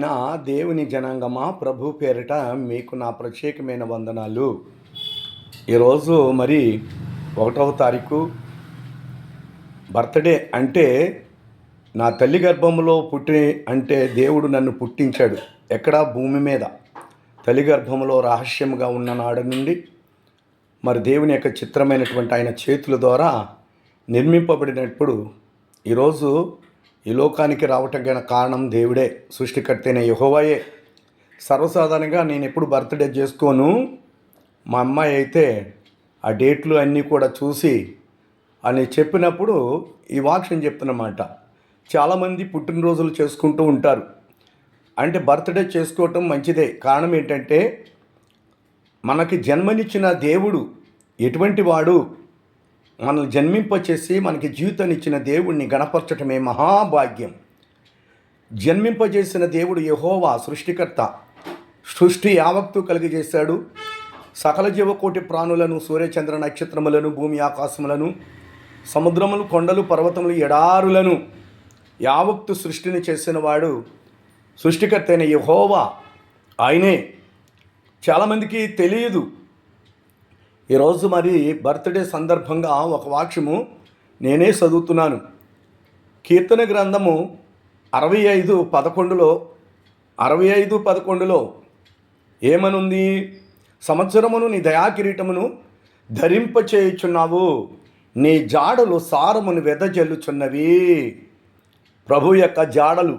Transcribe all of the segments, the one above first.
ప్రియమైన దేవుని జనాంగమా ప్రభు పేరిట మీకు నా ప్రత్యేకమైన వందనాలు. ఈరోజు మరి ఒకటవ తారీఖు బర్త్డే అంటే నా తల్లి గర్భంలో పుట్టి అంటే దేవుడు నన్ను పుట్టించాడు ఎక్కడా భూమి మీద. తల్లి గర్భంలో రహస్యంగా ఉన్న నాడు నుండి మరి దేవుని యొక్క చిత్రమైనటువంటి ఆయన చేతుల ద్వారా నిర్మింపబడినప్పుడు ఈరోజు ఈ లోకానికి రావటం గల కారణం దేవుడే సృష్టికర్తైన అయిన సర్వసాధారణంగా నేను ఎప్పుడు బర్త్డే చేసుకోను. మా అమ్మాయి అయితే ఆ డేట్లు అన్నీ కూడా చూసి అని చెప్పినప్పుడు ఈ వాక్యం చెప్తున్నమాట చాలామంది పుట్టినరోజులు చేసుకుంటూ ఉంటారు. అంటే బర్త్డే చేసుకోవటం మంచిదే. కారణం ఏంటంటే మనకి జన్మనిచ్చిన దేవుడు ఎటువంటి వాడు? మనల్ని జన్మింపచేసి మనకి జీవితాన్ని ఇచ్చిన దేవుణ్ణి గణపరచటమే మహాభాగ్యం. జన్మింపజేసిన దేవుడు యహోవా సృష్టికర్త. సృష్టి యావత్తు కలిగజేశాడు. సకల జీవకోటి ప్రాణులను సూర్యచంద్ర నక్షత్రములను భూమి ఆకాశములను సముద్రములు కొండలు పర్వతములు ఎడారులను యావత్తు సృష్టిని చేసిన వాడు సృష్టికర్త అయిన యహోవా. ఆయనే. చాలామందికి తెలియదు ఈరోజు మరి బర్త్డే సందర్భంగా ఒక వాక్యము నేనే చదువుతున్నాను. కీర్తన గ్రంథము అరవై ఐదు పదకొండులో అరవై ఐదు పదకొండులో ఏమనుంది? సంవత్సరమును నీ దయాకిరీటమును ధరింపచేయుచున్నావు. నీ జాడలు సారమును వెదజల్లుచున్నవి. ప్రభు యొక్క జాడలు.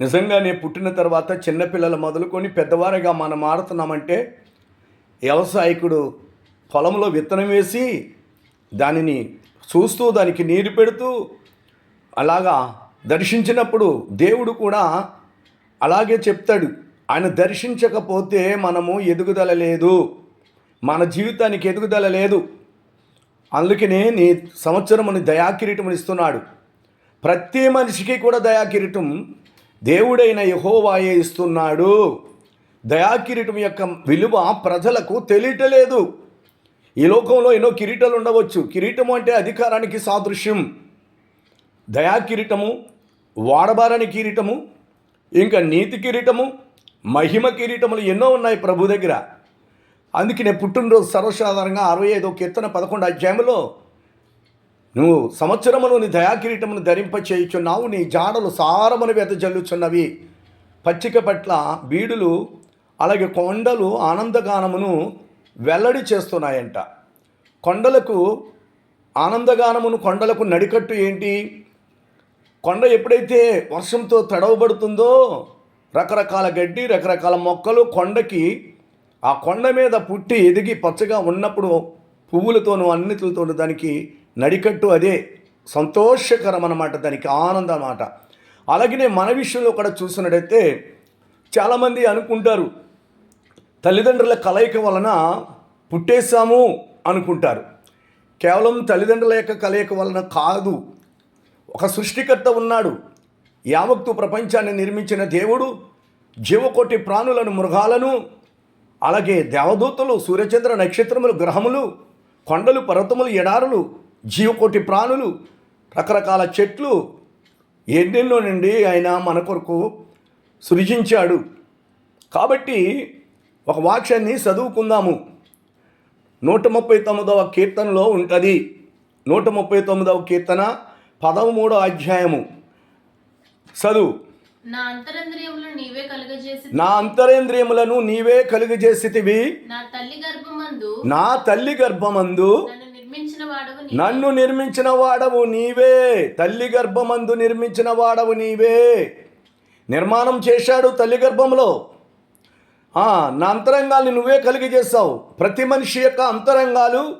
నిజంగా నేను పుట్టిన తర్వాత చిన్నపిల్లలు మొదలుకొని పెద్దవారిగా మనం ఆడుతున్నామంటే వ్యవసాయకుడు పొలంలో విత్తనం వేసి దానిని చూస్తూ దానికి నీరు పెడుతూ అలాగా దర్శించినప్పుడు దేవుడు కూడా అలాగే చెప్తాడు. ఆయన దర్శించకపోతే మనము ఎదుగుదల లేదు. మన జీవితానికి ఎదుగుదల లేదు. అందుకనే నీ సంవత్సరముని దయాకిరీటం ఇస్తున్నాడు. ప్రతి మనిషికి కూడా దయాకిరీటం దేవుడైన యహోవాయే ఇస్తున్నాడు. దయాకిరీటం యొక్క విలువ ప్రజలకు తెలియటలేదు. ఈ లోకంలో ఎన్నో కిరీటాలు ఉండవచ్చు. కిరీటము అంటే అధికారానికి సాదృశ్యం. దయాకిరీటము వాడబారని కిరీటము ఇంకా నీతి కిరీటము మహిమ కిరీటములు ఎన్నో ఉన్నాయి ప్రభు దగ్గర. అందుకే నేను పుట్టినరోజు సర్వసాధారణంగా అరవై ఐదో కీర్తన పదకొండు అధ్యాయంలో నువ్వు సంవత్సరమును నీ దయాకిరీటమును ధరింప చేయుచున్నావు నీ జాడలు సారమును వెదజల్లుచున్నవి. పచ్చిక పట్ల బీడులు అలాగే కొండలు ఆనందగానమును వెల్లడి చేస్తున్నాయంట. కొండలకు ఆనందగానమును కొండలకు నడికట్టు ఏంటి? కొండ ఎప్పుడైతే వర్షంతో తడవబడుతుందో రకరకాల గడ్డి రకరకాల మొక్కలు కొండకి ఆ కొండ మీద పుట్టి ఎదిగి పచ్చగా ఉన్నప్పుడు పువ్వులతోనూ అన్నిటితోనూ దానికి నడికట్టు అదే సంతోషకరం అన్నమాట దానికి ఆనందం అన్నమాట అలాగనే మన విషయంలో కూడా చూసినట్టయితే చాలామంది అనుకుంటారు తల్లిదండ్రుల కలయిక వలన పుట్టేశాము అనుకుంటారు. కేవలం తల్లిదండ్రుల యొక్క కలయిక వలన కాదు ఒక సృష్టికర్త ఉన్నాడు. యావత్తు ప్రపంచాన్ని నిర్మించిన దేవుడు జీవకోటి ప్రాణులను మృగాలను అలాగే దేవదూతలు సూర్యచంద్ర నక్షత్రములు గ్రహములు కొండలు పర్వతములు ఎడారులు జీవకోటి ప్రాణులు రకరకాల చెట్లు ఎన్నెన్నో నుండి ఆయన మన కొరకు సృజించాడు. కాబట్టి ఒక వాక్యాన్ని చదువుకుందాము. నూట ముప్పై తొమ్మిదవ కీర్తనలో ఉంటుంది. నూట ముప్పై తొమ్మిదవ కీర్తన పదమూడో అధ్యాయము. చదువు. నా అంతరేంద్రియములను నీవే కలుగజేసితివి. నా తల్లి గర్భమందు నన్ను నిర్మించిన వాడవు నీవే. తల్లి గర్భమందు నిర్మించిన వాడవు నీవే. నిర్మాణం చేశాడు తల్లి గర్భంలో. నా అంతరంగాల్ని నువ్వే కలిగజేస్తావు ప్రతి మనిషి యొక్క అంతరంగాలు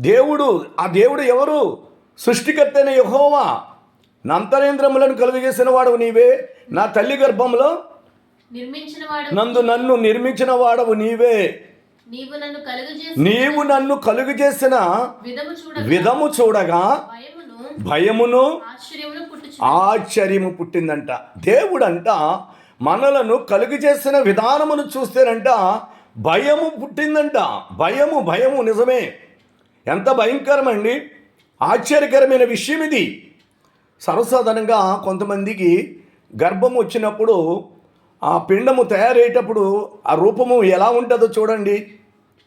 దేవుడు ఆ దేవుడు ఎవరు? సృష్టికర్త అయిన యెహోవా. నా అంతరేంద్రములను కలుగజేసిన వాడవు నీవే. నా తల్లి గర్భంలో నందు నన్ను నిర్మించిన వాడవు నీవే. నీవు నన్ను నన్ను కలుగజేసిన విధము చూడ విధము చూడగా భయమును ఆశ్చర్యము పుట్టిందంట. దేవుడంట మనలను కలుగు చేసిన విధానమును చూస్తేనంట భయము పుట్టిందంట. భయము భయము నిజమే. ఎంత భయంకరమండి? ఆశ్చర్యకరమైన విషయం ఇది. సర్వసాధారణంగా కొంతమందికి గర్భం వచ్చినప్పుడు ఆ పిండము తయారయ్యేటప్పుడు ఆ రూపము ఎలా ఉంటుందో చూడండి.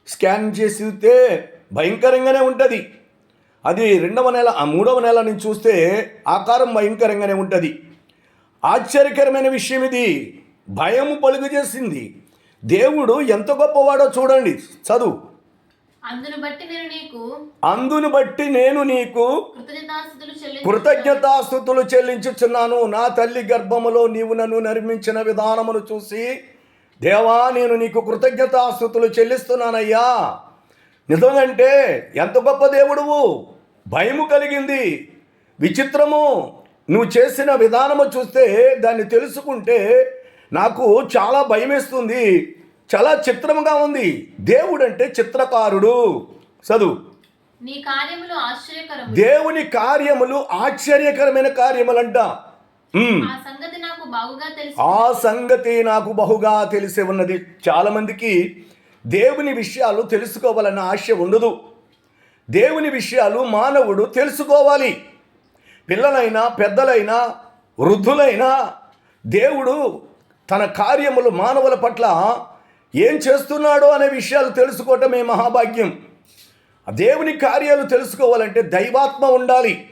స్కాన్ చేస్తే భయంకరంగానే ఉంటుంది. అది రెండవ నెల ఆ మూడవ నెల నుంచి చూస్తే ఆకారం భయంకరంగానే ఉంటుంది. ఆశ్చర్యకరమైన విషయం ఇది. భయము పలుగు చేసింది. దేవుడు ఎంత గొప్పవాడో చూడండి చదువు. అందును బట్టి నేను నీకు అందును బట్టి నేను నీకు కృతజ్ఞతాస్థుతులు చెల్లించుచున్నాను. నా తల్లి గర్భములో నీవు నన్ను నిర్మించిన విధానమును చూసి దేవా నేను నీకు కృతజ్ఞతాస్థుతులు చెల్లిస్తున్నానయ్యా. నిజమంటే ఎంత గొప్ప దేవుడువు. భయము కలిగింది. విచిత్రము. నువ్వు చేసిన విధానము చూస్తే దాన్ని తెలుసుకుంటే నాకు చాలా భయమేస్తుంది. చాలా చిత్రముగా ఉంది. దేవుడు అంటే చిత్రకారుడు. చదువు. దేవుని కార్యములు ఆశ్చర్యకరమైన కార్యములంట. ఆ సంగతి నాకు బహుగా తెలిసి ఉన్నది. చాలామందికి దేవుని విషయాలు తెలుసుకోవాలన్న ఆశ ఉండదు. దేవుని విషయాలు మానవుడు తెలుసుకోవాలి. పిల్లలైనా పెద్దలైనా వృద్ధులైనా దేవుడు తన కార్యములు మానవుల పట్ల ఏం చేస్తున్నాడో అనే విషయాలు తెలుసుకోవటమే మహాభాగ్యం. ఆ దేవుని కార్యాలు తెలుసుకోవాలంటే దైవాత్మ ఉండాలి.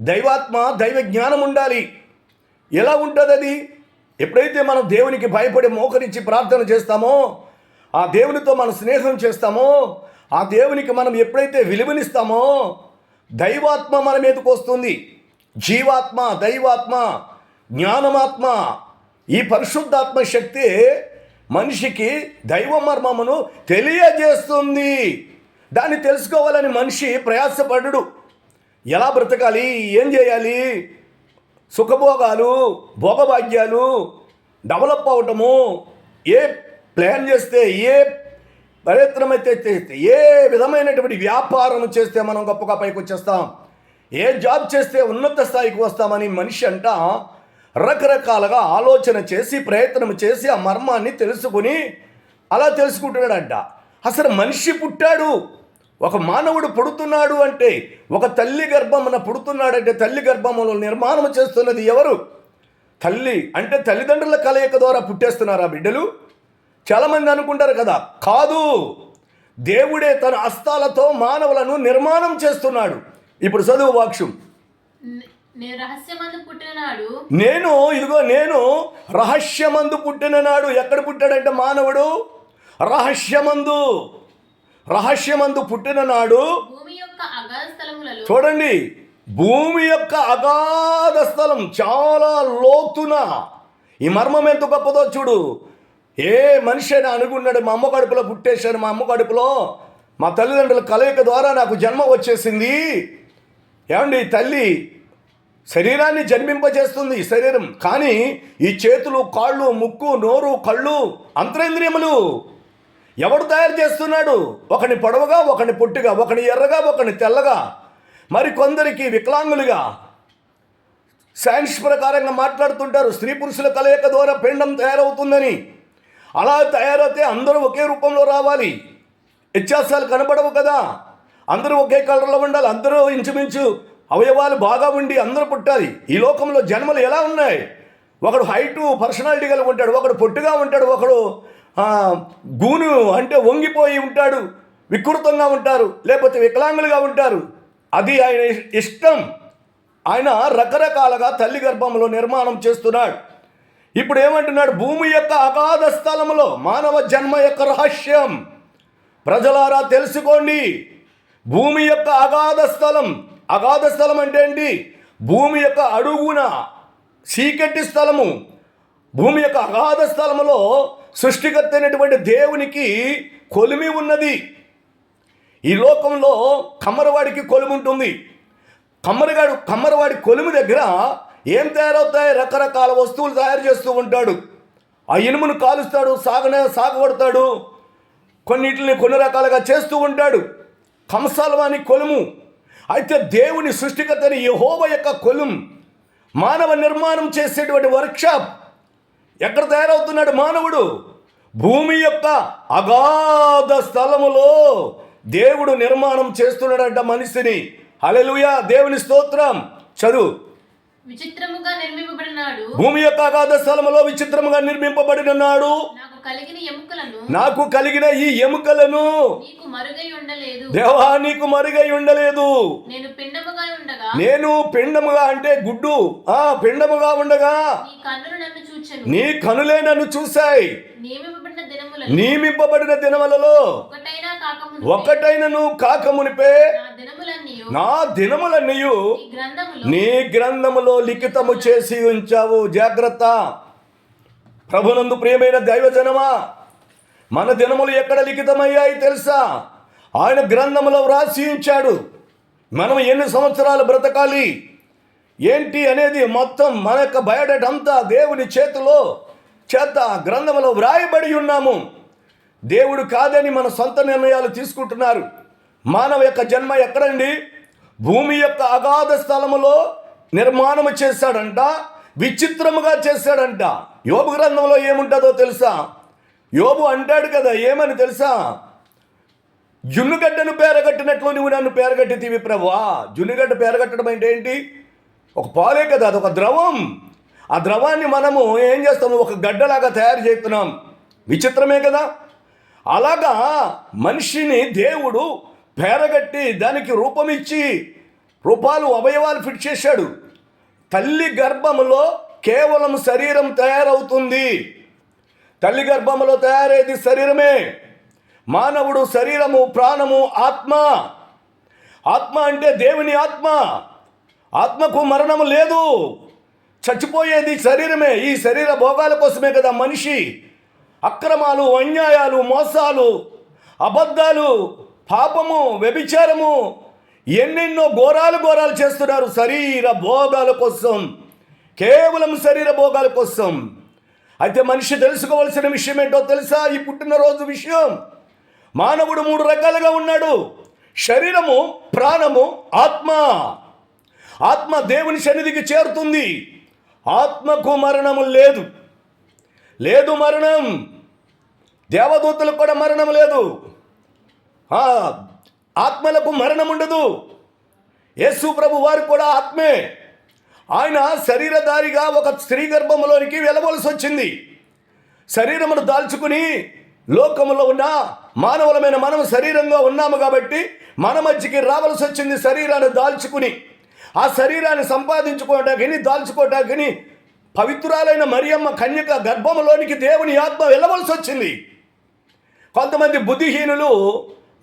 దైవాత్మ దైవ జ్ఞానం ఉండాలి. ఎలా ఉంటుంది అది ఎప్పుడైతే మనం దేవునికి భయపడి మోకరించి ప్రార్థన చేస్తామో ఆ దేవునితో మనం స్నేహం చేస్తామో ఆ దేవునికి మనం ఎప్పుడైతే విలువనిస్తామో దైవాత్మ మన మీదకు వస్తుంది. జీవాత్మ దైవాత్మ జ్ఞానమాత్మ ఈ పరిశుద్ధాత్మ శక్తి మనిషికి దైవ మర్మమును తెలియజేస్తుంది. దాన్ని తెలుసుకోవాలని మనిషి ప్రయాసపడు ఎలా బ్రతకాలి? ఏం చేయాలి? సుఖభోగాలు భోగభాగ్యాలు డెవలప్ అవటము ఏ ప్లాన్ చేస్తే ఏ ప్రయత్నం అయితే చేస్తే ఏ విధమైనటువంటి వ్యాపారం చేస్తే మనం గొప్పగా పైకి వచ్చేస్తాం ఏ జాబ్ చేస్తే ఉన్నత స్థాయికి వస్తామని మనిషి అంట రకరకాలుగా ఆలోచన చేసి ప్రయత్నం చేసి ఆ మర్మాన్ని తెలుసుకుని అలా తెలుసుకుంటున్నాడంట. అసలు మనిషి పుట్టాడు ఒక మానవుడు పుడుతున్నాడు అంటే ఒక తల్లి గర్భమున పుడుతున్నాడంటే తల్లి గర్భములో నిర్మాణం చేస్తున్నది ఎవరు? తల్లి అంటే తల్లిదండ్రుల కలయిక ద్వారా పుట్టేస్తున్నారా బిడ్డలు? చాలామంది అనుకుంటారు కదా కాదు. దేవుడే తన హస్తాలతో మానవులను నిర్మాణం చేస్తున్నాడు. ఇప్పుడు చదువు వాక్షం నేను ఇదిగో నేను రహస్యమందు పుట్టిన నాడు ఎక్కడ పుట్టాడంటే మానవుడు? రహస్యమందు. రహస్యమందు పుట్టిన నాడు చూడండి భూమి యొక్క అగాధ స్థలం చాలా లోతున. ఈ మర్మం ఎంత గొప్పదో చూడు. ఏ మనిషి అయినా అనుకున్నాడు మా అమ్మ కడుపులో పుట్టేశాను మా అమ్మ కడుపులో మా తల్లిదండ్రుల కలయిక ద్వారా నాకు జన్మ వచ్చేసింది. ఏమండి తల్లి శరీరాన్ని జన్మింపజేస్తుంది ఈ శరీరం. కానీ ఈ చేతులు కాళ్ళు ముక్కు నోరు కళ్ళు అంతరేంద్రియములు ఎవడు తయారు చేస్తున్నాడు? ఒకని పొడవగా ఒకని పొట్టిగా ఒకని ఎర్రగా ఒకని తెల్లగా మరి కొందరికి వికలాంగులుగా. సైన్స్ ప్రకారంగా మాట్లాడుతుంటారు స్త్రీ పురుషుల కలయిక ద్వారా పిండం తయారవుతుందని. అలా తయారైతే అందరూ ఒకే రూపంలో రావాలి. వ్యత్యాసాలు కనబడవు కదా. అందరూ ఒకే కలర్లో ఉండాలి అందరూ ఇంచుమించు అవయవాలు బాగా ఉండి అందరూ పుట్టాలి. ఈ లోకంలో జన్మలు ఎలా ఉన్నాయి? ఒకడు హైటు పర్సనాలిటీ కలిగి ఉంటాడు ఒకడు పొట్టుగా ఉంటాడు ఒకడు గూను అంటే వంగిపోయి ఉంటాడు వికృతంగా ఉంటారు లేకపోతే వికలాంగులుగా ఉంటారు. అది ఆయన ఇష్టం. ఆయన రకరకాలుగా తల్లి గర్భంలో నిర్మాణం చేస్తున్నాడు. ఇప్పుడు ఏమంటున్నాడు? భూమి యొక్క అగాధ స్థలంలో మానవ జన్మ యొక్క రహస్యం. ప్రజలారా తెలుసుకోండి. భూమి యొక్క అగాధ స్థలం. అగాధ స్థలం అంటే ఏంటి? భూమి యొక్క అడుగున చీకటి స్థలము. భూమి యొక్క అగాధ స్థలములో సృష్టికర్త అయినటువంటి దేవునికి కొలిమి ఉన్నది. ఈ లోకంలో కమ్మరవాడికి కొలిమి ఉంటుంది కమ్మరిగాడు కమ్మరవాడి కొలిమి దగ్గర ఏం తయారవుతాయి? రకరకాల వస్తువులు తయారు చేస్తూ ఉంటాడు. ఆ ఇనుమును కాలుస్తాడు సాగనే సాగబడతాడు కొన్నిటిని కొన్ని రకాలుగా చేస్తూ ఉంటాడు. కంసాలవాని కొలుము. అయితే దేవుని సృష్టికర్తని యహోవ యొక్క కొలుం మానవ నిర్మాణం చేసేటువంటి వర్క్షాప్. ఎక్కడ తయారవుతున్నాడు మానవుడు? భూమి యొక్క అగాధ స్థలములో దేవుడు నిర్మాణం చేస్తున్నాడంట మనిషిని. అలెలుయా దేవుని స్తోత్రం. చదువు. విచిత్రముగా నిర్మింపబడినాడు. భూమి యొక్క అగాధ స్థలములో విచిత్రముగా నిర్మింపబడిన నాడు నాకు కలిగిన ఎముకలను నాకు కలిగిన ఈ ఎముకలను నీకు మరుగై ఉండలేదు. దేవా నీకు మరుగై ఉండలేదు. నేను పిండముగా ఉండగా నేను పిండముగా అంటే గుడ్డు. ఆ పిండముగా ఉండగా నీ కన్నులు నన్ను నీ కనులే నన్ను చూశాయి. నియమింపబడిన దినములలో ఒకటైనను కాకమునిపే. నా దినములన్నీ నీ గ్రంథములో. లిఖితము చేసి ఉంచావు. జాగ్రత్త. ప్రభునందు ప్రియమైన దైవజనమా మన దినములు ఎక్కడ లిఖితమయ్యాయి తెలుసా? ఆయన గ్రంథములో వ్రాసి ఉంచాడు. మనం ఎన్ని సంవత్సరాలు బ్రతకాలి? ఏంటి అనేది మొత్తం మన యొక్క బయోడేట్ అంతా దేవుని చేతిలో చేత గ్రంథంలో వ్రాయబడి ఉన్నాము. దేవుడు కాదని మన సొంత నిర్ణయాలు తీసుకుంటున్నారు. మానవ యొక్క జన్మ ఎక్కడండి? భూమి యొక్క అగాధ స్థలములో నిర్మాణము చేశాడంట విచిత్రముగా చేశాడంట. యోబు గ్రంథంలో ఏముంటుందో తెలుసా? యోబు అంటాడు కదా ఏమని తెలుసా? జున్నుగడ్డను పేరగట్టినట్లు నువ్వు నన్ను పేరగట్టితివి ప్రభువా. జున్నుగడ్డ పేరగట్టడం అంటే ఏంటి? ఒక పాలే కదా అదొక ద్రవం. ఆ ద్రవాన్ని మనము ఏం చేస్తాము? ఒక గడ్డలాగా తయారు చేస్తున్నాం. విచిత్రమే కదా? అలాగా మనిషిని దేవుడు పేరగట్టి దానికి రూపమిచ్చి రూపాలు అవయవాలు ఫిట్ చేశాడు. తల్లి గర్భములో కేవలం శరీరం తయారవుతుంది. తల్లి గర్భములో తయారయ్యేది శరీరమే. మానవుడు శరీరము ప్రాణము ఆత్మ. ఆత్మ అంటే దేవుని ఆత్మ. ఆత్మకు మరణము లేదు. చచ్చిపోయేది శరీరమే. ఈ శరీర భోగాల కోసమే కదా మనిషి. అక్రమాలు అన్యాయాలు మోసాలు అబద్ధాలు పాపము వ్యభిచారము ఎన్నెన్నో ఘోరాలు ఘోరాలు చేస్తున్నారు శరీర భోగాల కోసం. కేవలం శరీర భోగాల కోసం. అయితే మనిషి తెలుసుకోవాల్సిన విషయం ఏంటో తెలుసా? ఈ పుట్టినరోజు విషయం. మానవుడు మూడు రకాలుగా ఉన్నాడు. శరీరము ప్రాణము ఆత్మ. ఆత్మ దేవుని సన్నిధికి చేరుతుంది. ఆత్మకు మరణము లేదు. లేదు మరణం. దేవదూతలకు కూడా మరణం లేదు. ఆత్మలకు మరణం ఉండదు. యేసు ప్రభు వారు కూడా ఆత్మే. ఆయన శరీరధారిగా ఒక స్త్రీ గర్భంలోనికి వెళ్ళవలసి వచ్చింది. శరీరమును దాల్చుకుని లోకములో ఉన్న మానవులమైన మనం శరీరంగా ఉన్నాము కాబట్టి మన మధ్యకి రావలసి వచ్చింది శరీరాన్ని దాల్చుకుని. ఆ శరీరాన్ని సంపాదించుకోవటానికి దాల్చుకోవటానికి పవిత్రాలైన మరియమ్మ కన్యక గర్భంలోనికి దేవుని ఆత్మ వెళ్ళవలసి వచ్చింది. కొంతమంది బుద్ధిహీనులు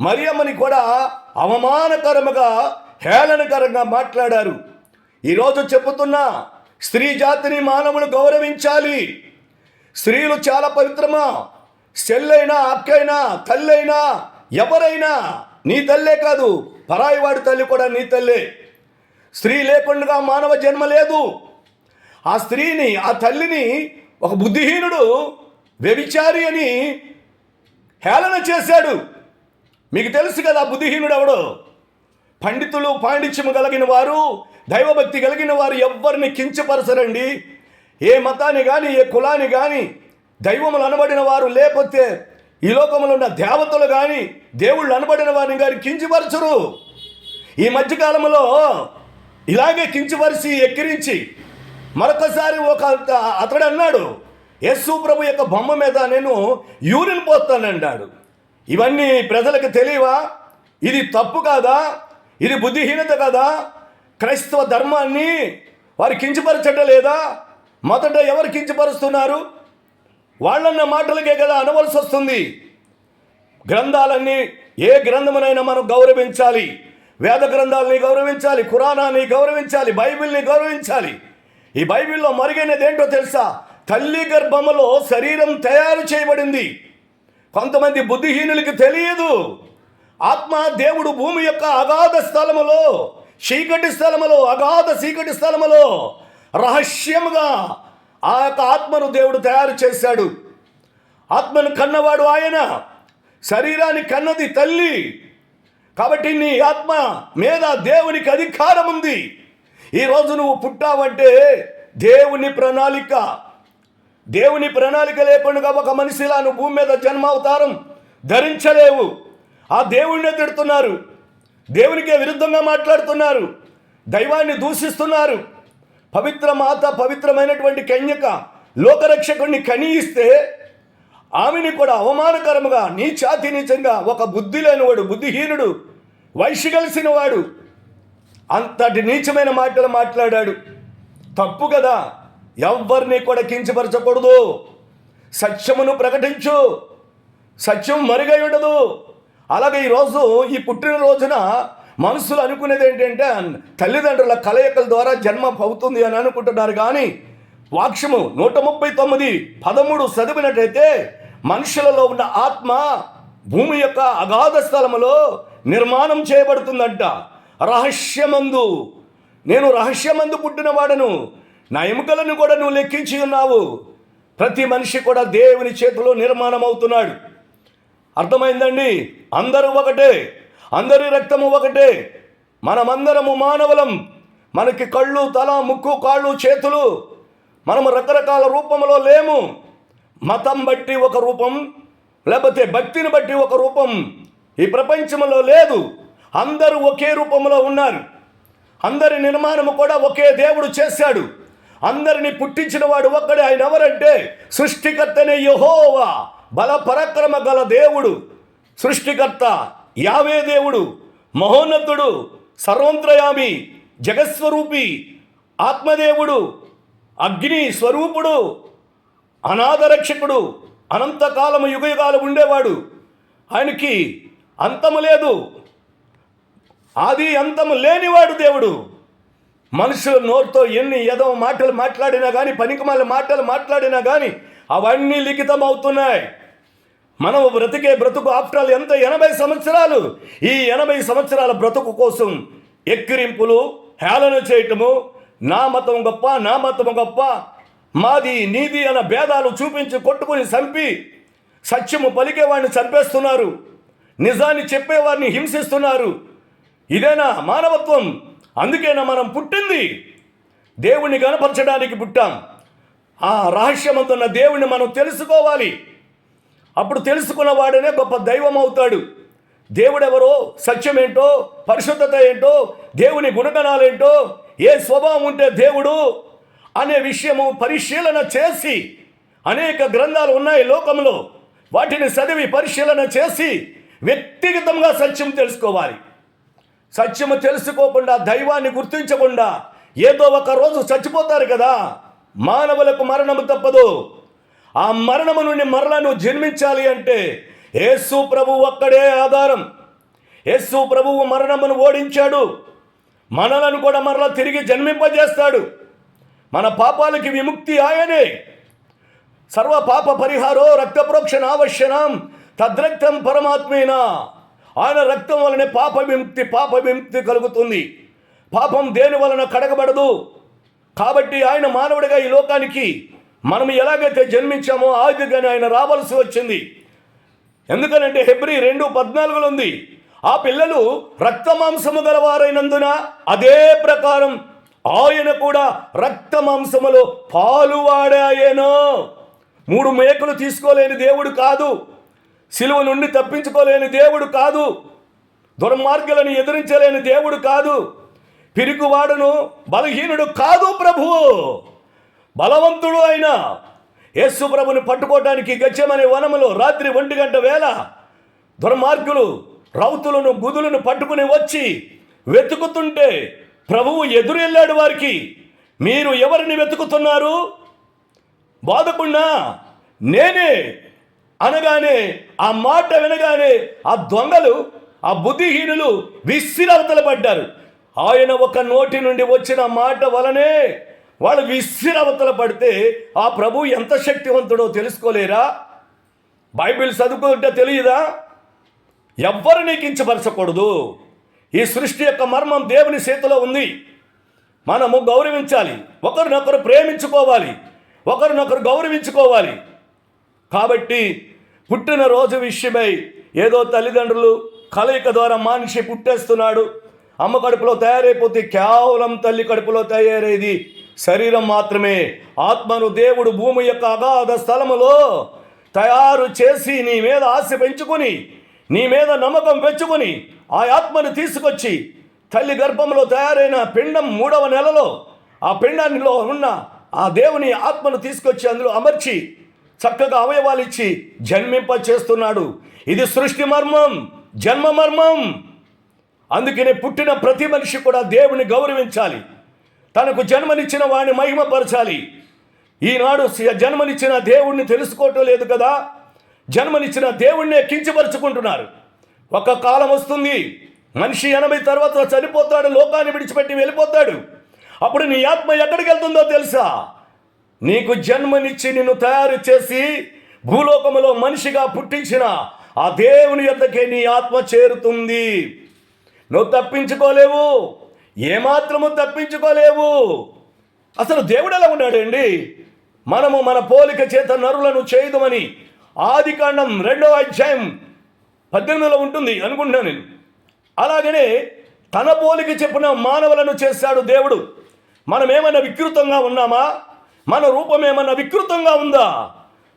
మరియమ్మని కూడా అవమానకరముగా హేళనకరంగా మాట్లాడారు. ఈరోజు చెప్పుతున్నా స్త్రీ జాతిని మానవులు గౌరవించాలి. స్త్రీలు చాలా పవిత్రమా? సెల్లైనా అక్కైనా తల్లైనా ఎవరైనా నీ తల్లే కాదు పరాయివాడి తల్లి కూడా నీ తల్లే. స్త్రీ లేకుండా మానవ జన్మ లేదు. ఆ స్త్రీని ఆ తల్లిని ఒక బుద్ధిహీనుడు వ్యభిచారి అని హేళన చేశాడు. మీకు తెలుసు కదా బుద్ధిహీనుడు ఎవడు? పండితులు పాండిత్యము కలిగిన వారు దైవభక్తి కలిగిన వారు ఎవ్వరిని కించపరచరండి. ఏ మతాన్ని కానీ ఏ కులాన్ని కానీ దైవములు అనబడిన వారు లేకపోతే ఈ లోకంలో ఉన్న దేవతలు కానీ దేవుళ్ళు అనబడిన వారిని కానీ కించపరచరు. ఈ మధ్యకాలంలో ఇలాగే కించపరిచి ఎక్కిరించి మరొకసారి ఒక అతడు అన్నాడు యేసు ప్రభు యొక్క బొమ్మ మీద నేను యూరిన్ పోతానన్నాడు ఇవన్నీ ప్రజలకు తెలియవా? ఇది తప్పు కాదా? ఇది బుద్ధిహీనత కదా? క్రైస్తవ ధర్మాన్ని వారు కించపరచడం లేదా మొదట ఎవరు కించపరుస్తున్నారు? వాళ్ళన్న మాటలకే కదా అనవలసి వస్తుంది గ్రంథాలన్నీ ఏ గ్రంథమునైనా మనం గౌరవించాలి. వేద గ్రంథాలని గౌరవించాలి ఖురానాన్ని గౌరవించాలి బైబిల్ని గౌరవించాలి. ఈ బైబిల్లో మరుగైనది ఏంటో తెలుసా? తల్లి గర్భములో శరీరం తయారు చేయబడింది. కొంతమంది బుద్ధిహీనులకి తెలియదు. ఆత్మ దేవుడు భూమి యొక్క అగాధ స్థలములో చీకటి స్థలములో అగాధ చీకటి స్థలములో రహస్యముగా ఆ యొక్క ఆత్మను దేవుడు తయారు చేశాడు. ఆత్మను కన్నవాడు ఆయన శరీరాన్ని కన్నది తల్లి. కాబట్టి నీ ఆత్మ మీద దేవునికి అధికారం ఉంది. ఈరోజు నువ్వు పుట్టావంటే దేవుని ప్రణాళిక. దేవుని ప్రణాళిక లేకుండా ఒక మనిషిలా నువ్వు భూమి మీద జన్మావతారం ధరించలేవు. ఆ దేవుణ్ణే తిడుతున్నారు. దేవునికే విరుద్ధంగా మాట్లాడుతున్నారు. దైవాన్ని దూషిస్తున్నారు. పవిత్ర మాత పవిత్రమైనటువంటి కన్యక లోకరక్షకుడిని కనియిస్తే ఆమెని కూడా అవమానకరముగా నీచాతి నీచంగా ఒక బుద్ధి లేనివాడు బుద్ధిహీనుడు వయసు కలిసిన వాడు అంతటి నీచమైన మాటలు మాట్లాడాడు. తప్పు కదా ఎవ్వరిని కూడా కించపరచకూడదు. సత్యమును ప్రకటించు. సత్యం మరుగై ఉండదు. అలాగే ఈరోజు ఈ పుట్టినరోజున మనసులు అనుకునేది ఏంటంటే తల్లిదండ్రుల కలయికల ద్వారా జన్మ అవుతుంది అని అనుకుంటున్నారు. కానీ వాక్యము నూట ముప్పై తొమ్మిది పదమూడు చదివినట్టయితే మనుషులలో ఉన్న ఆత్మ భూమి యొక్క అగాధ స్థలములో నిర్మాణం చేయబడుతుందంట. రహస్యమందు. నేను రహస్యమందు పుట్టినవాడను నా ఎముకలను కూడా నువ్వు లెక్కించి ఉన్నావు. ప్రతి మనిషి కూడా దేవుని చేతిలో నిర్మాణం అవుతున్నాడు అర్థమైందండి? అందరూ ఒకటే. అందరి రక్తము ఒకటే. మనమందరము మానవులం. మనకి కళ్ళు తల ముక్కు కాళ్ళు చేతులు. మనము రకరకాల రూపంలో లేము. మతం బట్టి ఒక రూపం లేకపోతే భక్తిని బట్టి ఒక రూపం. ఈ ప్రపంచంలో లేదు. అందరూ ఒకే రూపంలో ఉన్నారు. అందరి నిర్మాణము కూడా ఒకే దేవుడు చేశాడు. అందరిని పుట్టించిన వాడు ఒక్కడే. ఆయన ఎవరంటే సృష్టికర్తనే యహోవా. బల పరాక్రమ గల దేవుడు. సృష్టికర్త యావే దేవుడు. మహోన్నతుడు సర్వంత్రయామి జగస్వరూపి ఆత్మదేవుడు అగ్ని స్వరూపుడు అనాథరక్షకుడు అనంతకాలము యుగయుగాలు ఉండేవాడు. ఆయనకి అంతము లేదు. ఆది అంతము లేనివాడు దేవుడు. మనుషుల నోరుతో ఎన్ని ఏదో మాటలు మాట్లాడినా కానీ పనికిమాల మాటలు మాట్లాడినా కానీ అవన్నీ లిఖితం అవుతున్నాయి మనం బ్రతికే బ్రతుకు ఆఫ్టర్ ఎంత? ఎనభై సంవత్సరాలు. ఈ ఎనభై సంవత్సరాల బ్రతుకు కోసం ఎక్కిరింపులు హేళన చేయటము నా మతం గొప్ప నా మతం గొప్ప మాది నీది అన్న భేదాలు చూపించి కొట్టుకుని చంపి సత్యము పలికేవాడిని చంపేస్తున్నారు. నిజాన్ని చెప్పేవారిని హింసిస్తున్నారు. ఇదేనా మానవత్వం? అందుకేనా మనం పుట్టింది? దేవుణ్ణి గనపరచడానికి పుట్టాం. ఆ రహస్యమంతున్న దేవుణ్ణి మనం తెలుసుకోవాలి. అప్పుడు తెలుసుకున్న వాడనే గొప్ప దైవం అవుతాడు దేవుడెవరో సత్యమేంటో పరిశుద్ధత ఏంటో దేవుని గుణగణాలేంటో ఏ స్వభావం ఉంటే దేవుడు అనే విషయము పరిశీలన చేసి అనేక గ్రంథాలు ఉన్నాయి లోకంలో వాటిని చదివి పరిశీలన చేసి వ్యక్తిగతంగా సత్యం తెలుసుకోవాలి. సత్యము తెలుసుకోకుండా దైవాన్ని గుర్తించకుండా ఏదో ఒక రోజు చచ్చిపోతారు కదా. మానవులకు మరణము తప్పదు. ఆ మరణము నుండి మరలను జన్మించాలి అంటే యేసు ప్రభు ఒక్కడే ఆధారం. యేసు ప్రభువు మరణమును ఓడించాడు. మనలను కూడా మరలా తిరిగి జన్మింపజేస్తాడు. మన పాపాలకి విముక్తి ఆయనే. సర్వ పాప పరిహారో రక్త ప్రోక్షణ ఆవశ్యనం తద్రక్తం పరమాత్మేనా. ఆయన రక్తం వలనే పాప విముక్తి పాప విముక్తి కలుగుతుంది. పాపం దేని వలన కడగబడదు? కాబట్టి ఆయన మానవుడిగా ఈ లోకానికి మనం ఎలాగైతే జన్మించామో ఆదిగానే ఆయన రావాల్సి వచ్చింది. ఎందుకనంటే హెబ్రి రెండు పద్నాలుగులో ఉంది ఆ పిల్లలు రక్త మాంసము గలవారైనందున అదే ప్రకారం ఆయన కూడా రక్త మాంసములో పాలువాడాయేనో మూడు మేకలు తీసుకోలేని దేవుడు కాదు. సిలువ నుండి తప్పించుకోలేని దేవుడు కాదు. దుర్మార్గులను ఎదిరించలేని దేవుడు కాదు. పిరికివాడును బలహీనుడు కాదు ప్రభువు బలవంతుడు ఆయన యేసు ప్రభుని పట్టుకోవడానికి గచ్చమనే వనములో రాత్రి ఒంటి గంట వేళ దుర్మార్గులు రౌతులను గుదులను పట్టుకుని వచ్చి వెతుకుతుంటే ప్రభువు ఎదురెళ్ళాడు వారికి. మీరు ఎవరిని వెతుకుతున్నారు? బాధకుండా నేనే. అనగానే ఆ మాట వినగానే ఆ దొంగలు ఆ బుద్ధిహీనులు విసిరవతల పడ్డారు ఆయన ఒక నోటి నుండి వచ్చిన మాట వలనే వాళ్ళు విసిరవతల పడితే ఆ ప్రభు ఎంత శక్తివంతుడో తెలుసుకోలేరా? బైబిల్ చదువుకుంటే తెలియదా? ఎవ్వరిని కించపరచకూడదు. ఈ సృష్టి యొక్క మర్మం దేవుని చేతిలో ఉంది. మనము గౌరవించాలి. ఒకరినొకరు ప్రేమించుకోవాలి. ఒకరినొకరు గౌరవించుకోవాలి. కాబట్టి పుట్టినరోజు విషయమై ఏదో తల్లిదండ్రులు కలయిక ద్వారా మనిషి పుట్టేస్తున్నాడు. అమ్మ కడుపులో తయారైపోతే కేవలం తల్లి కడుపులో తయారేది. శరీరం మాత్రమే. ఆత్మను దేవుడు భూమి యొక్క అగాధ స్థలములో తయారు చేసి నీ మీద ఆశ పెంచుకొని నీ మీద నమ్మకం పెంచుకొని ఆ ఆత్మను తీసుకొచ్చి తల్లి గర్భంలో తయారైన పిండం మూడవ నెలలో ఆ పిండానిలో ఉన్న ఆ దేవుని ఆత్మను తీసుకొచ్చి అందులో అమర్చి చక్కగా అవయవాలు ఇచ్చి జన్మింప చేస్తున్నాడు ఇది సృష్టి మర్మం జన్మ మర్మం. అందుకనే పుట్టిన ప్రతి మనిషి కూడా దేవుని గౌరవించాలి. తనకు జన్మనిచ్చిన వాడిని మహిమపరచాలి. ఈనాడు జన్మనిచ్చిన దేవుణ్ణి తెలుసుకోవటం లేదు కదా? జన్మనిచ్చిన దేవుణ్ణే కించపరుచుకుంటున్నారు. ఒక కాలం వస్తుంది. మనిషి ఎనభై తర్వాత చనిపోతాడు లోకాన్ని విడిచిపెట్టి వెళ్ళిపోతాడు. అప్పుడు నీ ఆత్మ ఎక్కడికి వెళ్తుందో తెలుసా? నీకు జన్మనిచ్చి నిన్ను తయారు చేసి భూలోకములో మనిషిగా పుట్టించిన ఆ దేవుని యొద్దకే నీ ఆత్మ చేరుతుంది. నువ్వు తప్పించుకోలేవు. ఏమాత్రము తప్పించుకోలేవు. అసలు దేవుడు ఎలా ఉన్నాడండి? మనము మన పోలిక చేత నరులను చేయదుమని ఆది కాండం రెండవ అధ్యాయం పద్దెనిమిదిలో ఉంటుంది అనుకుంటున్నాను నేను. అలాగనే తన పోలిక చెప్పిన మానవులను చేశాడు దేవుడు. మనం ఏమైనా వికృతంగా ఉన్నామా? మన రూపం ఏమైనా వికృతంగా ఉందా?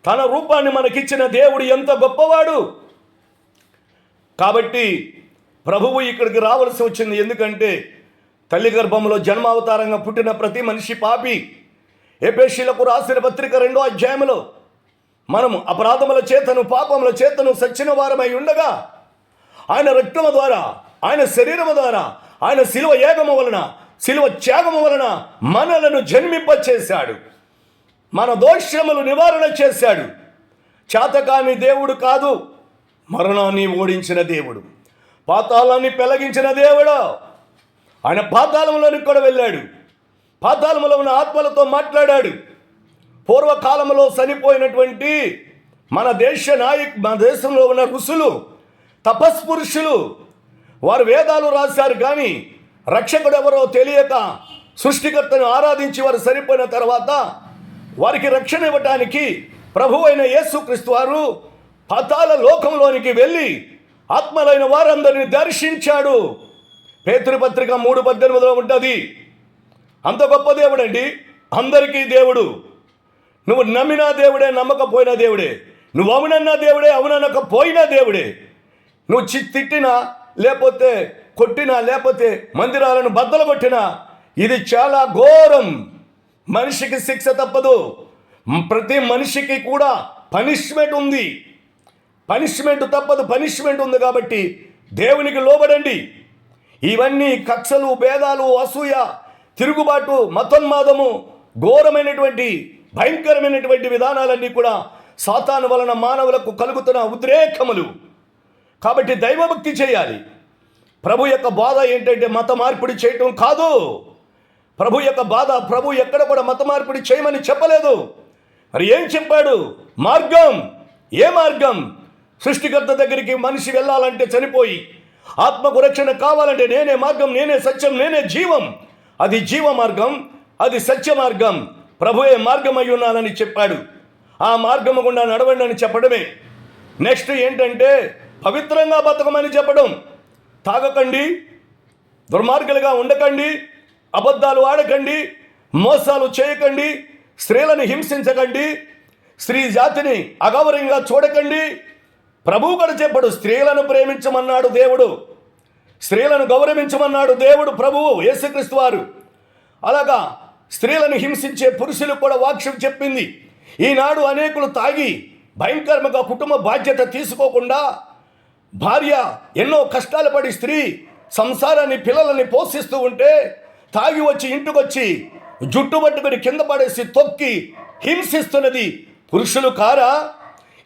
తన రూపాన్ని మనకిచ్చిన దేవుడు ఎంత గొప్పవాడు? కాబట్టి ప్రభువు ఇక్కడికి రావాల్సి వచ్చింది ఎందుకంటే తల్లి గర్భంలో జన్మావతారంగా పుట్టిన ప్రతి మనిషి పాపి. ఎపేషీలకు రాసిన పత్రిక రెండో అధ్యాయంలో మనము అపరాధముల చేతను పాపముల చేతను సచ్చిన వారమై ఉండగా ఆయన రక్తము ద్వారా ఆయన శరీరము ద్వారా ఆయన శిలువ ఏగము వలన శిలువ త్యాగము వలన మనలను జన్మింపచేశాడు. మన దోషములు నివారణ చేశాడు. చేతకాని దేవుడు కాదు మరణాన్ని ఓడించిన దేవుడు. పాతాళాన్ని పెలగించిన దేవుడు. ఆయన పాతాళంలోనికి కూడా వెళ్ళాడు. పాతాళంలో ఉన్న ఆత్మలతో మాట్లాడాడు. పూర్వకాలంలో చనిపోయినటువంటి మన దేశ నాయక్ మన దేశంలో ఉన్న ఋషులు తపస్పురుషులు వారు వేదాలు రాశారు కానీ రక్షకుడు ఎవరో తెలియక సృష్టికర్తను ఆరాధించి వారు సరిపోయిన తర్వాత వారికి రక్షణ ఇవ్వటానికి ప్రభు అయిన యేసుక్రీస్తు వారు పతాల లోకంలోనికి వెళ్ళి ఆత్మలైన వారందరిని దర్శించాడు. పేతృపత్రిక మూడు పద్దెనిమిదిలో ఉంటుంది. అంత గొప్ప దేవుడండి. అందరికీ దేవుడు. నువ్వు నమ్మినా దేవుడే నమ్మకపోయినా దేవుడే. నువ్వు అవునన్నా దేవుడే అవుననకపోయినా దేవుడే. నువ్వు చి తిట్టినా లేకపోతే కొట్టినా లేకపోతే మందిరాలను బద్దలు కొట్టినా ఇది చాలా ఘోరం. మనిషికి శిక్ష తప్పదు. ప్రతి మనిషికి కూడా పనిష్మెంట్ ఉంది. పనిష్మెంట్ తప్పదు పనిష్మెంట్ ఉంది కాబట్టి దేవునికి లోబడండి. ఇవన్నీ కక్షలు భేదాలు అసూయ తిరుగుబాటు మతోన్మాదము ఘోరమైనటువంటి భయంకరమైనటువంటి విధానాలన్నీ కూడా సాతాను వలన మానవులకు కలుగుతున్న ఉద్రేకములు. కాబట్టి దైవభక్తి చేయాలి. ప్రభు యొక్క బాధ ఏంటంటే మత మార్పిడి చేయటం కాదు. ప్రభు యొక్క బాధ ప్రభు ఎక్కడ కూడా మత మార్పిడి చేయమని చెప్పలేదు. మరి ఏం చెప్పాడు? మార్గం. ఏ మార్గం? సృష్టికర్త దగ్గరికి మనిషి వెళ్ళాలంటే చనిపోయి ఆత్మకు రక్షణ కావాలంటే నేనే మార్గం నేనే సత్యం నేనే జీవం. అది జీవ మార్గం అది సత్య మార్గం. ప్రభువే మార్గమై ఉన్నానని చెప్పాడు. ఆ మార్గము గుండా నడవండి అని చెప్పడమే. నెక్స్ట్ ఏంటంటే పవిత్రంగా బతకమని చెప్పడం. తాగకండి దుర్మార్గులుగా ఉండకండి అబద్ధాలు ఆడకండి మోసాలు చేయకండి స్త్రీలను హింసించకండి స్త్రీ జాతిని అగౌరవంగా చూడకండి. ప్రభువు కూడా చెప్పడు స్త్రీలను ప్రేమించమన్నాడు దేవుడు. స్త్రీలను గౌరవించమన్నాడు దేవుడు ప్రభువు యేసుక్రీస్తు వారు. అలాగా స్త్రీలను హింసించే పురుషులు కూడా వాక్యం చెప్పింది. ఈనాడు అనేకులు తాగి భయంకరంగా కుటుంబ బాధ్యత తీసుకోకుండా భార్య ఎన్నో కష్టాలు పడి స్త్రీ సంసారాన్ని పిల్లలని పోషిస్తూ ఉంటే తాగి వచ్చి ఇంటికొచ్చి జుట్టు పట్టుకుని కింద పడేసి తొక్కి హింసిస్తున్నది పురుషులు కారా?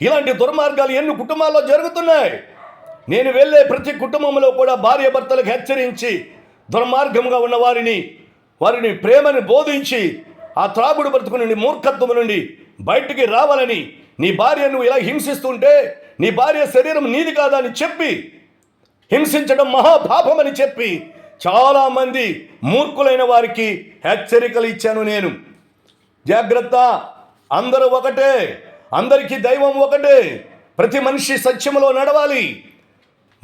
ఇలాంటి దుర్మార్గాలు ఎన్ని కుటుంబాల్లో జరుగుతున్నాయి? నేను వెళ్ళే ప్రతి కుటుంబంలో కూడా భార్య భర్తలకు హెచ్చరించి దుర్మార్గంగా ఉన్న వారిని ప్రేమని బోధించి ఆ త్రాగుడు బ్రతుకు నుండి మూర్ఖత్వం నుండి బయటికి రావాలని నీ భార్య నువ్వు ఇలా హింసిస్తుంటే నీ భార్య శరీరం నీది కాదని చెప్పి హింసించడం మహాపాపమని చెప్పి చాలామంది మూర్ఖులైన వారికి హెచ్చరికలు ఇచ్చాను నేను. జాగ్రత్త అందరూ ఒకటే అందరికీ దైవం ఒకటే ప్రతి మనిషి సత్యములో నడవాలి.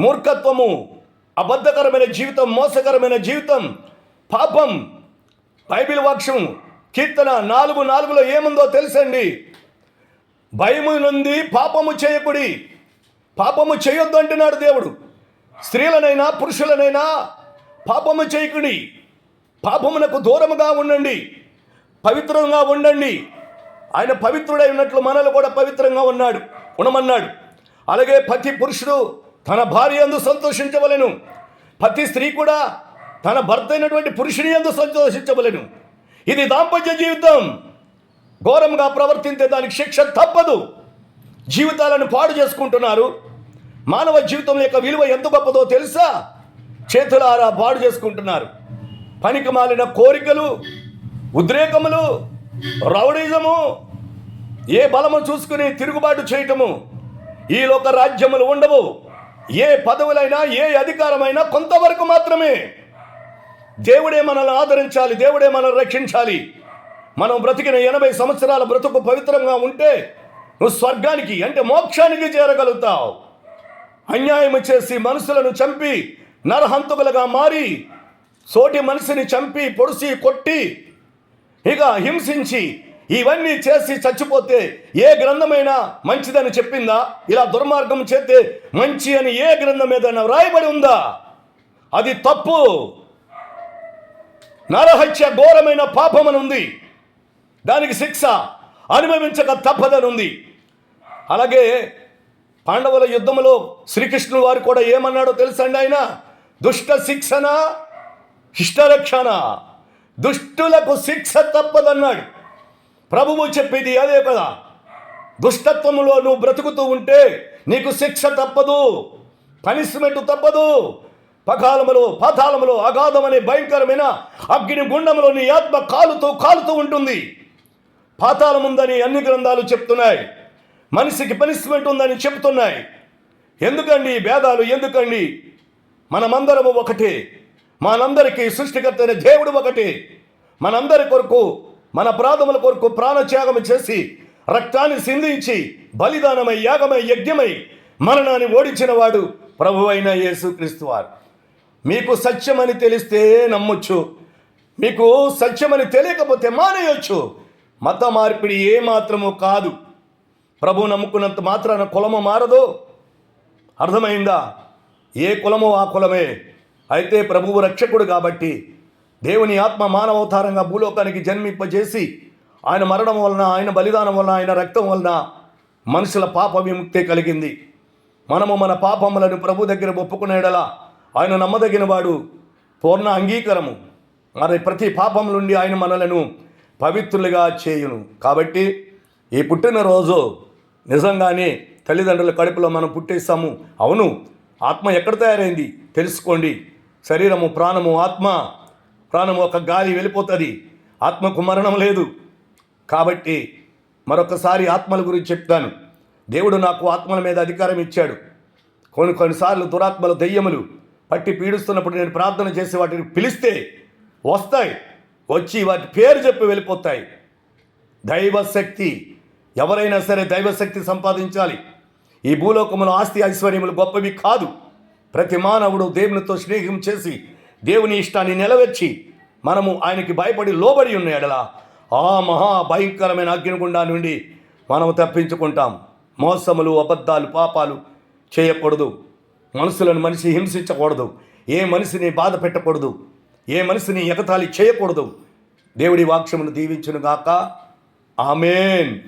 మూర్ఖత్వము అబద్ధకరమైన జీవితం మోసకరమైన జీవితం పాపం బైబిల్ వాక్యం కీర్తన నాలుగు నాలుగులో ఏముందో తెలుసండి? భయము నుండి పాపము చేయకుడి. పాపము చేయొద్దు అంటున్నాడు దేవుడు. స్త్రీలనైనా పురుషులనైనా పాపము చేయకుడి. పాపమునకు దూరముగా ఉండండి. పవిత్రంగా ఉండండి. ఆయన పవిత్రుడై ఉన్నట్లు మనలు కూడా పవిత్రంగా ఉన్నాడు ఉండమన్నాడు. అలాగే ప్రతి పురుషుడు తన భార్య అందు సంతోషించవలెను. ప్రతి స్త్రీ కూడా తన భర్త అయినటువంటి పురుషుని ఎందు సంతోషించవలెను ఇది దాంపత్య జీవితం. ఘోరంగా ప్రవర్తించే దానికి శిక్ష తప్పదు. జీవితాలను పాడు చేసుకుంటున్నారు. మానవ జీవితం యొక్క విలువ ఎంత గొప్పదో తెలుసా? చేతులారా పాడు చేసుకుంటున్నారు. పనికి మాలిన కోరికలు ఉద్రేకములు రౌడీజము ఏ బలము చూసుకుని తిరుగుబాటు చేయటము ఈ లోక రాజ్యములు ఉండవు. ఏ పదవులైనా ఏ అధికారమైనా కొంతవరకు మాత్రమే. దేవుడే మనల్ని ఆదరించాలి దేవుడే మనల్ని రక్షించాలి. మనం బ్రతికిన ఎనభై సంవత్సరాల బ్రతుకు పవిత్రంగా ఉంటే నువ్వు స్వర్గానికి అంటే మోక్షానికి చేరగలుగుతావు. అన్యాయం చేసి మనుషులను చంపి నరహంతకులుగా మారి సోటి మనిషిని చంపి పొడిసి కొట్టి ఇక హింసించి ఇవన్నీ చేసి చచ్చిపోతే ఏ గ్రంథమైనా మంచిదని చెప్పిందా? ఇలా దుర్మార్గం చేస్తే మంచి అని ఏ గ్రంథం ఏదైనా వ్రాయబడి ఉందా? అది తప్పు. నరహత్య ఘోరమైన పాపమనుంది దానికి శిక్ష అనుభవించక తప్పదనుంది అలాగే పాండవుల యుద్ధములో శ్రీకృష్ణుడు వారు కూడా ఏమన్నాడో తెలుసండి ఆయన? దుష్ట శిక్షణ ఇష్టరక్షణ దుష్టులకు శిక్ష తప్పదన్నాడు. ప్రభువు చెప్పేది అదే కదా. దుష్టత్వంలో నువ్వు బ్రతుకుతూ ఉంటే నీకు శిక్ష తప్పదు. పనిష్మెంట్ తప్పదు. పకాలములో పాతాళములో అగాధమనే భయంకరమైన అగ్ని గుండంలో నీ ఆత్మ కాలుతూ కాలుతూ ఉంటుంది. పాతాళం ఉందని అన్ని గ్రంథాలు చెప్తున్నాయి. మనిషికి పనిష్మెంట్ ఉందని చెప్తున్నాయి. ఎందుకండి భేదాలు? ఎందుకండి? మనమందరము ఒకటే. మనందరికీ సృష్టికర్తైన దేవుడు ఒకటే. మనందరి కొరకు మన ప్రాధముల కొరకు ప్రాణత్యాగం చేసి రక్తాన్ని సింధించి బలిదానమై యాగమై యజ్ఞమై మరణాన్ని ఓడించిన వాడు ప్రభు అయిన యేసుక్రీస్తు వారు. మీకు సత్యమని తెలిస్తే నమ్మొచ్చు. మీకు సత్యమని తెలియకపోతే మానేయొచ్చు. మత మార్పిడి ఏ మాత్రము కాదు. ప్రభు నమ్ముకున్నంత మాత్రాన కులము మారదు. అర్థమైందా? ఏ కులమో ఆ కులమే. అయితే ప్రభువు రక్షకుడు కాబట్టి దేవుని ఆత్మ మానవతారంగా భూలోకానికి జన్మింపజేసి ఆయన మరణం వలన ఆయన బలిదానం వలన ఆయన రక్తం వలన మనుషుల పాప విముక్తే కలిగింది. మనము మన పాపములను ప్రభు దగ్గర ఒప్పుకునేడలా ఆయన నమ్మదగిన వాడు పూర్ణ అంగీకారము. మరి ప్రతి పాపం నుండి ఆయన మనలను పవిత్రులుగా చేయును. కాబట్టి ఈ పుట్టినరోజు నిజంగానే తల్లిదండ్రుల కడుపులో మనం పుట్టేస్తాము అవును ఆత్మ ఎక్కడ తయారైంది తెలుసుకోండి. శరీరము ప్రాణము ఆత్మ ప్రాణము ఒక గాలి వెళ్ళిపోతుంది. ఆత్మకు మరణం లేదు. కాబట్టి మరొకసారి ఆత్మల గురించి చెప్తాను. దేవుడు నాకు ఆత్మల మీద అధికారం ఇచ్చాడు. కొన్ని కొన్నిసార్లు దురాత్మలు దెయ్యములు పట్టి పీడిస్తున్నప్పుడు నేను ప్రార్థన చేసి వాటిని పిలిస్తే వస్తాయి. వచ్చి వాటి పేరు చెప్పి వెళ్ళిపోతాయి. దైవశక్తి. ఎవరైనా సరే దైవశక్తి సంపాదించాలి. ఈ భూలోకములో ఆస్తి ఐశ్వర్యములు గొప్పవి కాదు. ప్రతి మానవుడు దేవునితో స్నేహం చేసి దేవుని ఇష్టాన్ని నిలవెచ్చి మనము ఆయనకి భయపడి లోబడి ఉన్నాయడలా ఆ మహా భయంకరమైన అగ్నిగుండా నుండి మనము తప్పించుకుంటాం. మోసములు అబద్ధాలు పాపాలు చేయకూడదు. మనసులను మనిషి హింసించకూడదు. ఏ మనిషిని బాధ పెట్టకూడదు. ఏ మనిషిని ఎగతాళి చేయకూడదు. దేవుడి వాక్యమును దీవించునుగాక. ఆమెన్.